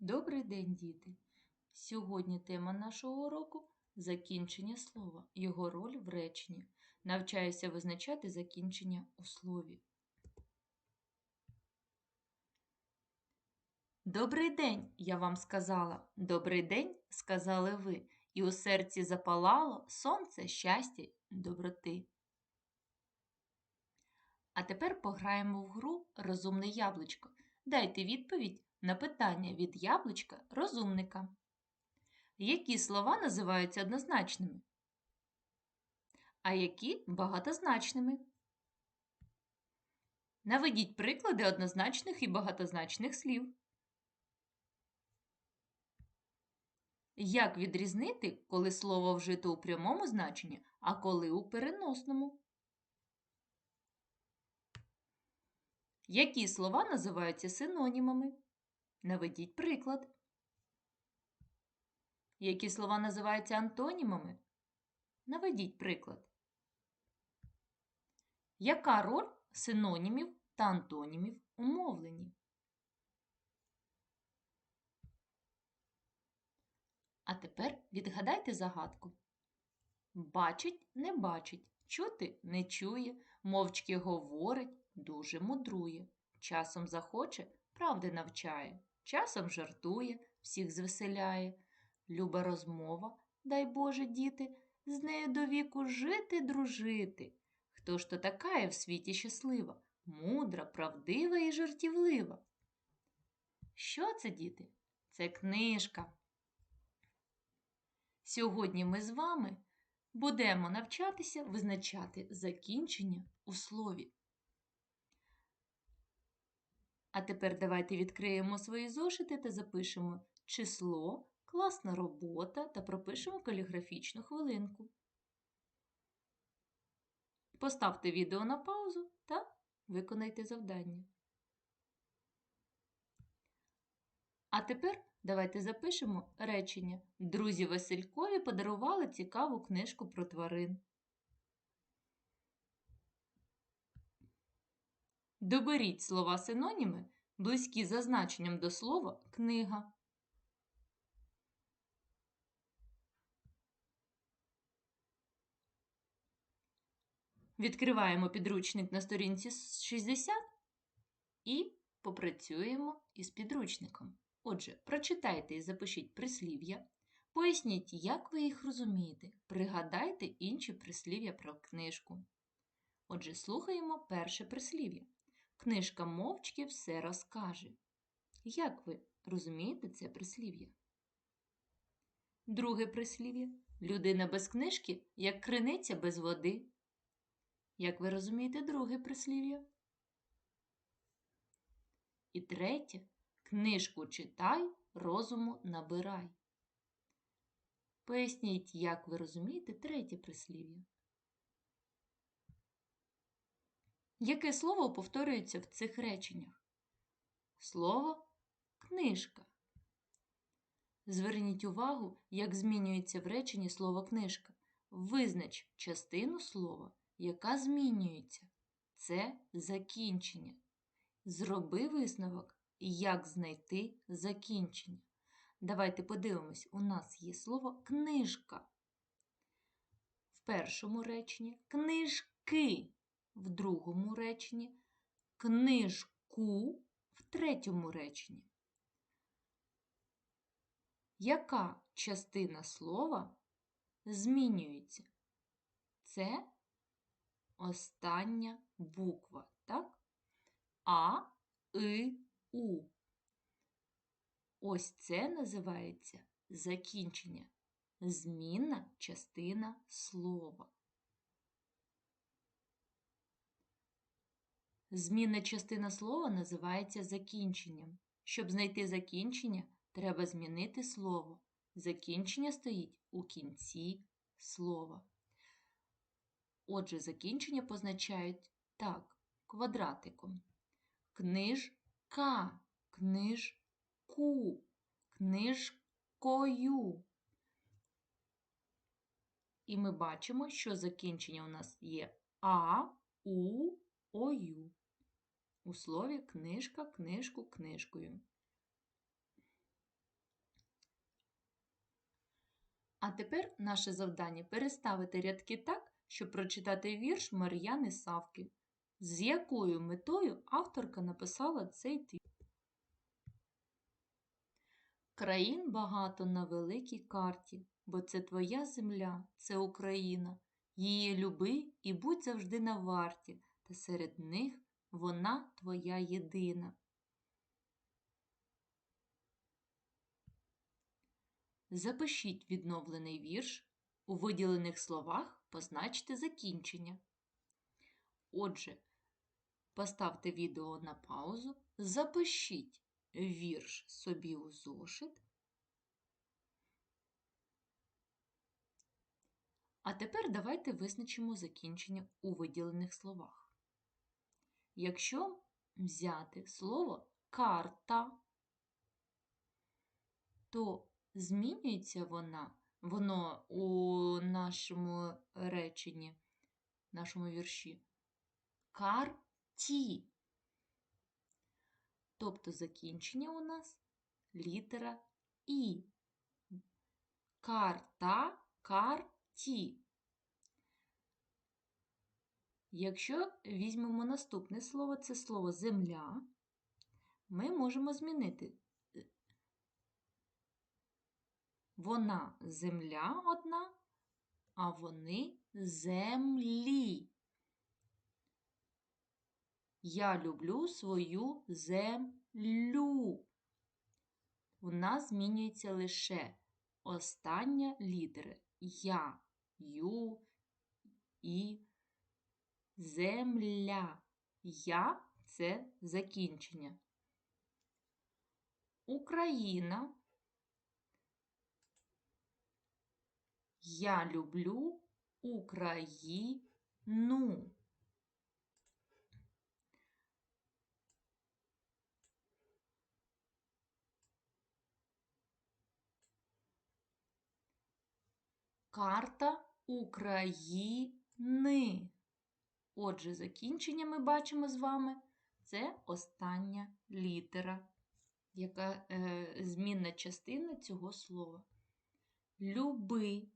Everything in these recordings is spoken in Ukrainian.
Добрий день, діти! Сьогодні тема нашого уроку закінчення слова, його роль в реченні. Навчаюся визначати закінчення у слові. Добрий день, я вам сказала. Добрий день, сказали ви, і у серці запалало сонце щастя доброти. А тепер пограємо в гру Розумне яблучко. Дайте відповідь на питання від яблучка розумника. Які слова називаються однозначними? А які багатозначними? Наведіть приклади однозначних і багатозначних слів. Як відрізнити, коли слово вжито у прямому значенні, а коли у переносному? Які слова називаються синонімами? Наведіть приклад. Які слова називаються антонімами? Наведіть приклад. Яка роль синонімів та антонімів у мовленні? А тепер відгадайте загадку. Бачить, не бачить, чути не чує, мовчки говорить, дуже мудрує. Часом захоче, правди навчає, часом жартує, всіх звеселяє. Люба розмова, дай Боже, діти, з нею до віку жити, дружити. Хто ж то така є в світі щаслива, мудра, правдива і жартівлива? Що це, діти? Це книжка. Сьогодні ми з вами будемо навчатися визначати закінчення у слові. А тепер давайте відкриємо свої зошити та запишемо число, класна робота та пропишемо каліграфічну хвилинку. Поставте відео на паузу та виконайте завдання. А тепер давайте запишемо речення. Друзі Василькові подарували цікаву книжку про тварин. Доберіть слова синоніми, близькі за значенням до слова книга. Відкриваємо підручник на сторінці 60 і попрацюємо із підручником. Отже, прочитайте і запишіть прислів'я, поясніть, як ви їх розумієте, пригадайте інші прислів'я про книжку. Отже, слухаємо перше прислів'я. Книжка мовчки все розкаже. Як ви розумієте це прислів'я? Друге прислів'я. Людина без книжки, як криниця без води. Як ви розумієте друге прислів'я? І третє. Книжку читай, розуму набирай. Поясніть, як ви розумієте третє прислів'я. Яке слово повторюється в цих реченнях? Слово книжка. Зверніть увагу, як змінюється в реченні слово книжка. Визнач частину слова, яка змінюється. Це закінчення. Зроби висновок, як знайти закінчення. Давайте подивимось, у нас є слово книжка. В першому реченні книжки в другому реченні, книжку в третьому реченні. Яка частина слова змінюється? Це остання буква, так? А, И, У. Ось це називається закінчення. Змінна частина слова. Змінна частина слова називається закінченням. Щоб знайти закінчення, треба змінити слово. Закінчення стоїть у кінці слова. Отже, закінчення позначають так, квадратиком. Книжка, книжку, книжкою. І ми бачимо, що закінчення у нас є А, У, Ою у слові книжка, книжку, книжкою. А тепер наше завдання переставити рядки так, щоб прочитати вірш Мар'яни Савки, з якою метою авторка написала цей твір. Країн багато на великій карті, бо це твоя земля, це Україна. Її люби і будь завжди на варті, та серед них вона твоя єдина. Запишіть відновлений вірш. У виділених словах позначте закінчення. Отже, поставте відео на паузу, запишіть вірш собі у зошит. А тепер давайте визначимо закінчення у виділених словах. Якщо взяти слово карта, то змінюється вона, воно у нашому реченні, нашому вірші. Карті. Тобто закінчення у нас літера І. Карта, карті. Якщо візьмемо наступне слово, це слово земля, ми можемо змінити. Вона земля одна, а вони землі. Я люблю свою землю. У нас змінюється лише остання літера Я, Ю, І, земля. Я це закінчення. Україна. Я люблю Україну. Карта України. Отже, закінчення ми бачимо з вами. Це остання літера, яка е, змінна частина цього слова. Люби,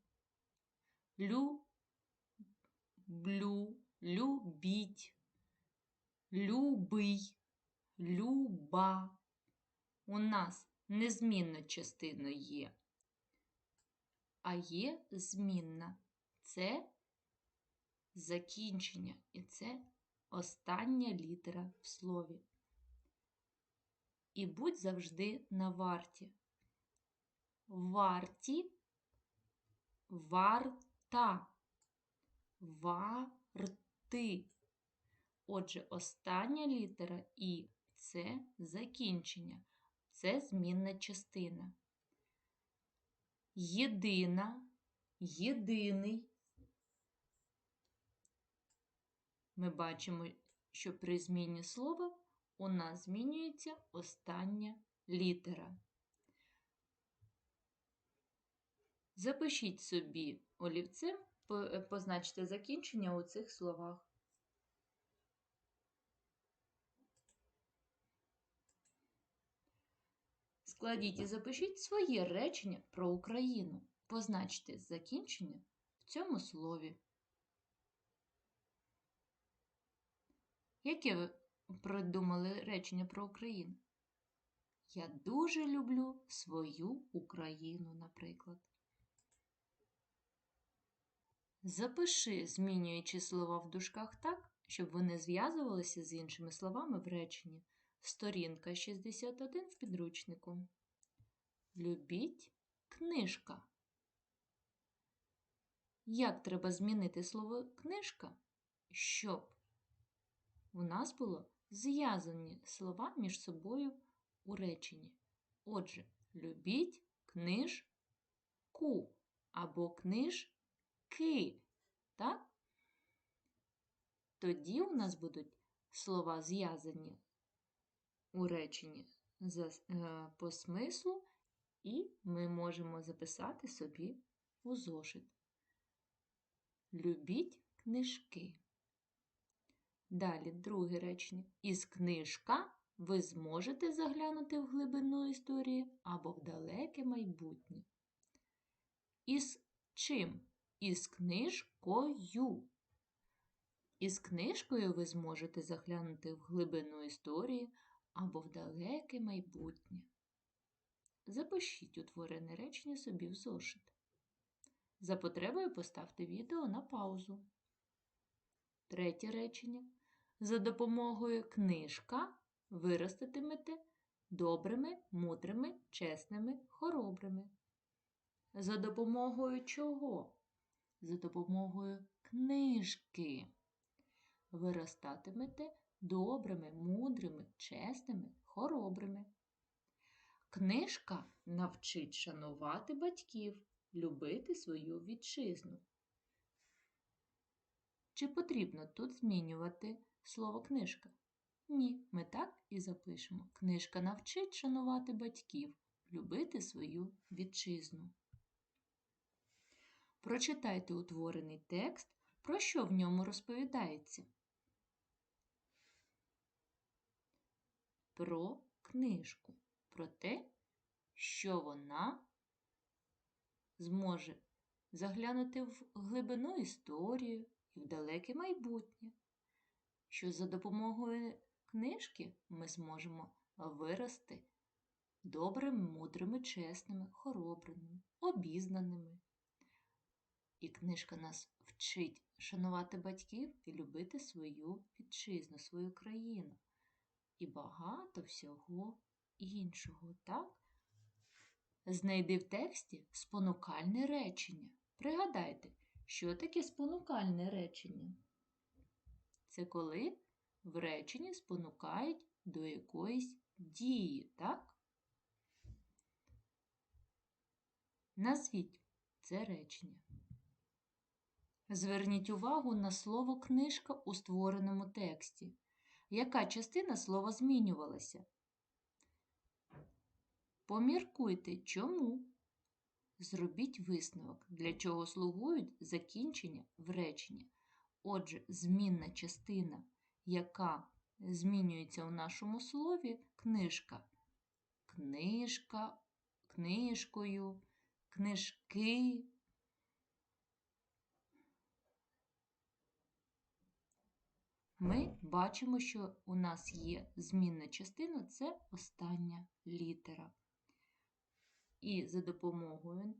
люблю, любіть, любий, люба. У нас незмінна частина є а є змінна. Це закінчення, і це остання літера в слові. І будь завжди на варті. Варті, варта, варти. Отже, остання літера І це закінчення, це змінна частина єдина, єдиний. Ми бачимо, що при зміні слова у нас змінюється остання літера. Запишіть собі олівцем, позначте закінчення у цих словах. Складіть і запишіть своє речення про Україну. Позначте закінчення в цьому слові. Яке ви придумали речення про Україну? Я дуже люблю свою Україну, наприклад. Запиши, змінюючи слова в дужках так, щоб вони зв'язувалися з іншими словами в реченні. Сторінка 61 в підручнику. Любіть книжка. Як треба змінити слово книжка, щоб у нас було зв'язані слова між собою у реченні? Отже, любіть книжку або книжки. Так? Тоді у нас будуть слова зв'язані у реченні е, по смислу, і ми можемо записати собі у зошит. Любіть книжки. Далі друге речення. Із книжка ви зможете заглянути в глибину історії або в далеке майбутнє. Із чим? Із книжкою. Із книжкою ви зможете заглянути в глибину історії або в далеке майбутнє. Запишіть утворене речення собі в зошит. За потребою поставте відео на паузу. Третє речення. За допомогою книжка виростатимете добрими, мудрими, чесними, хоробрими. За допомогою чого? За допомогою книжки. Виростатимете добрими, мудрими, чесними, хоробрими. Книжка навчить шанувати батьків, любити свою вітчизну. Чи потрібно тут змінювати слово книжка? Ні, ми так і запишемо. Книжка навчить шанувати батьків, любити свою вітчизну. Прочитайте утворений текст, про що в ньому розповідається. Про книжку, про те, що вона зможе заглянути в глибину історію і в далеке майбутнє, що за допомогою книжки ми зможемо вирости добрими, мудрими, чесними, хоробрими, обізнаними. І книжка нас вчить шанувати батьків і любити свою вітчизну, свою країну і багато всього іншого, так? Знайди в тексті спонукальне речення. Пригадайте, що таке спонукальне речення? Це коли в реченні спонукають до якоїсь дії, так? Назвіть це речення. Зверніть увагу на слово книжка у створеному тексті. Яка частина слова змінювалася? Поміркуйте, чому. Зробіть висновок, для чого слугують закінчення в реченні. Отже, змінна частина, яка змінюється у нашому слові, книжка. Книжка, книжкою, книжки. Ми бачимо, що у нас є змінна частина це остання літера. І за допомогою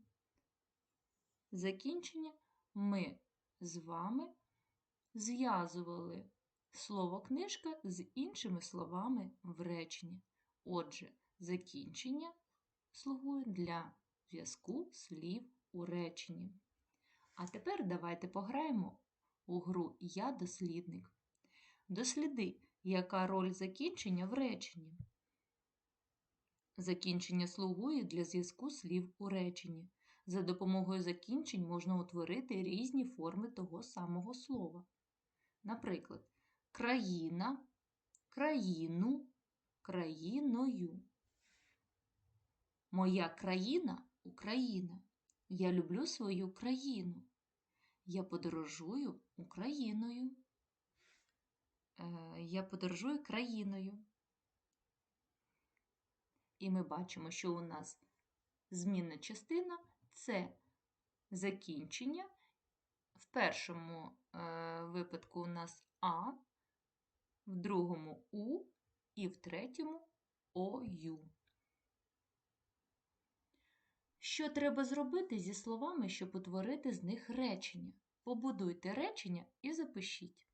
закінчення ми з вами зв'язували слово книжка з іншими словами в реченні. Отже, закінчення слугує для зв'язку слів у реченні. А тепер давайте пограємо у гру Я дослідник. Досліди, яка роль закінчення в реченні. Закінчення слугує для зв'язку слів у реченні. За допомогою закінчень можна утворити різні форми того самого слова. Наприклад, країна, країну, країною. Моя країна Україна. Я люблю свою країну. Я подорожую Україною. Е, я подорожую країною. І ми бачимо, що у нас змінна частина це закінчення. В першому е, випадку у нас А, в другому У і в третьому ОЮ. Що треба зробити зі словами, щоб утворити з них речення? Побудуйте речення і запишіть.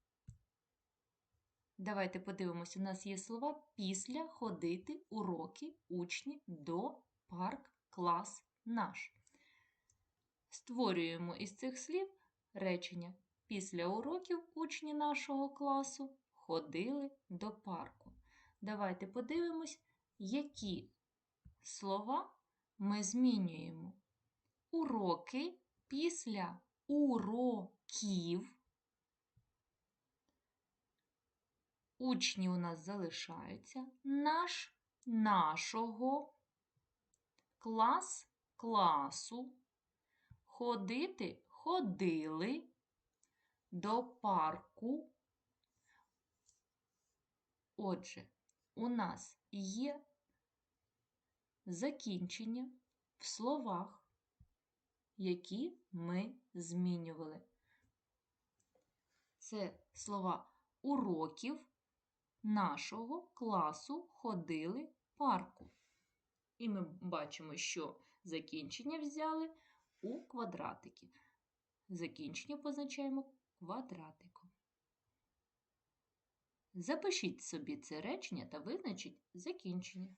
Давайте подивимось, у нас є слова після ходити, уроки, учні, до, парк, клас, наш. Створюємо із цих слів речення. Після уроків учні нашого класу ходили до парку. Давайте подивимось, які слова ми змінюємо. Уроки після уроків. Учні у нас залишаються. Наш нашого, клас класу, ходити ходили до парку. Отже, у нас є закінчення в словах, які ми змінювали. Це слова уроків нашого класу ходили парку. І ми бачимо, що закінчення взяли у квадратики. Закінчення позначаємо квадратиком. Запишіть собі це речення та визначіть закінчення.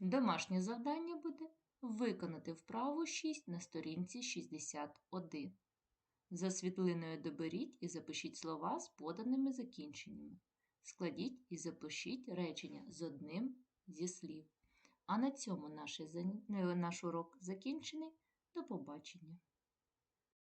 Домашнє завдання буде виконати вправу 6 на сторінці 61. За світлиною доберіть і запишіть слова з поданими закінченнями. Складіть і запишіть речення з одним зі слів. А на цьому наш, наш урок закінчений. До побачення!